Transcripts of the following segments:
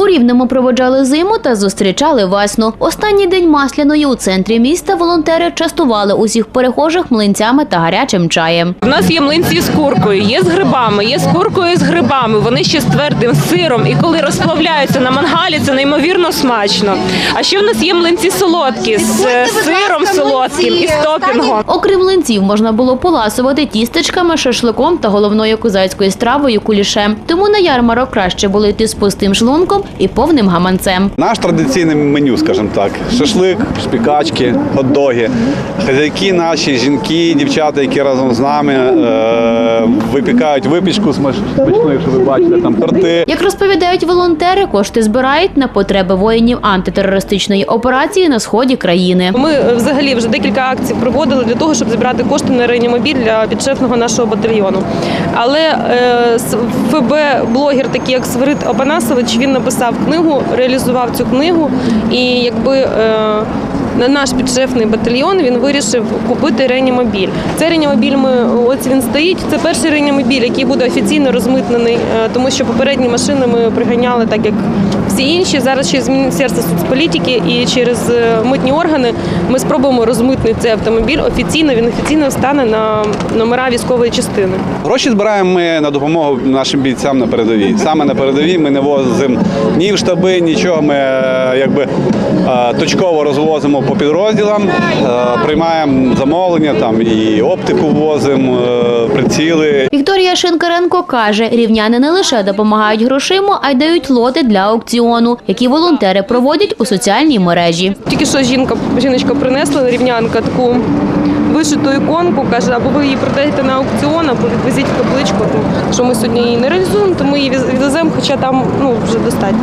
У Рівному проводжали зиму та зустрічали весну. Останній день масляної у центрі міста волонтери частували усіх перехожих млинцями та гарячим чаєм. У нас є млинці з куркою, є з грибами, є з куркою і з грибами. Вони ще з твердим сиром. І коли розплавляються на мангалі, це неймовірно смачно. А ще в нас є млинці солодкі з сиром солодким і з топінгом. Окрім млинців, можна було поласувати тістечками, шашликом та головною козацькою стравою кулішем. Тому на ярмарок краще було йти з пустим шлунком і повним гаманцем. Наш традиційне меню, скажімо так, шашлик, шпікачки, хот-доги. Хазяйки наші, жінки, дівчата, які разом з нами е, випікають випічку смачну, якщо ви бачите, там торти. Як розповідають волонтери, кошти збирають на потреби воїнів антитерористичної операції на сході країни. Ми е, взагалі вже декілька акцій проводили для того, щоб зібрати кошти на реанімобіль для підшефного нашого батальйону. Але е, ФБ-блогер, такий як Свирид Опанасович, він написав книгу, реалізував цю книгу, і якби. На наш підшефний батальйон він вирішив купити реанімобіль. Цей реанімобіль ми ось він стоїть. Це перший реанімобіль, який буде офіційно розмитнений, е, тому що попередні машини ми приганяли так, як всі інші. Зараз через Міністерство соцполітики і через е, митні органи ми спробуємо розмитнити цей автомобіль офіційно. Він офіційно стане на номера військової частини. Гроші збираємо ми на допомогу нашим бійцям на передовій. Саме на передовій ми не возимо ні в штаби, нічого. Ми е, якби е, точково розвозимо по підрозділам, приймаємо замовлення, там і оптику возимо, приціли, Вікторія Шинкаренко каже, рівняни не лише допомагають грошима, а й дають лоти для аукціону, які волонтери проводять у соціальній мережі. Тільки що жінка жіночка принесла рівнянка таку вишиту іконку, каже, або ви її продаєте на аукціон, або відвезіть в капличку. Тому що ми сьогодні її не реалізуємо, то ми її відвеземо, хоча там ну вже достатньо.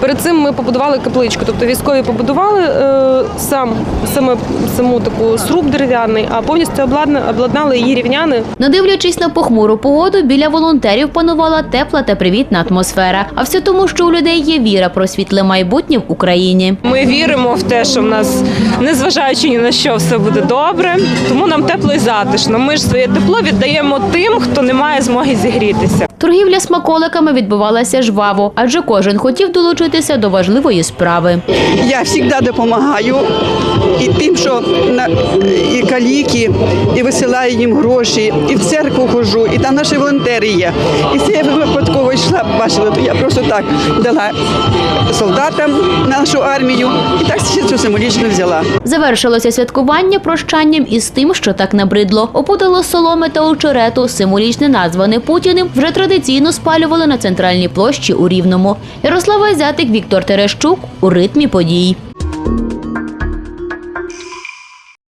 Перед цим ми побудували капличку, тобто військові побудували е, сам саме саму таку сруб дерев'яний, а повністю обладна, обладнали її рівняни. Не дивлячись на похмуру погоду, біля волонтерів панувала тепла та привітна атмосфера. А все тому, що у людей є віра про світле майбутнє в Україні. Ми віримо в те, що в нас, незважаючи ні на що, все буде добре. Тому нам тепло і затишно. Ми ж своє тепло віддаємо тим, хто не має змоги зігрітися. Торгівля смаколиками відбувалася жваво, адже кожен хотів долучитися до важливої справи. Я завжди допомагаю і тим, що на і каліки, і висилаю їм гроші, і в церкву ходжу, і там наші волонтери є. І це я випадково йшла, бачила, то я просто так дала солдатам нашу армію, і так чисто символічно взяла. Завершилося святкування прощанням із тим, що так набридло. Опудало соломи та очерету, символічне назване Путіним, вже традиційно спалювали на центральній площі у Рівному. Ярослава Зятик, Віктор Терещук у ритмі подій.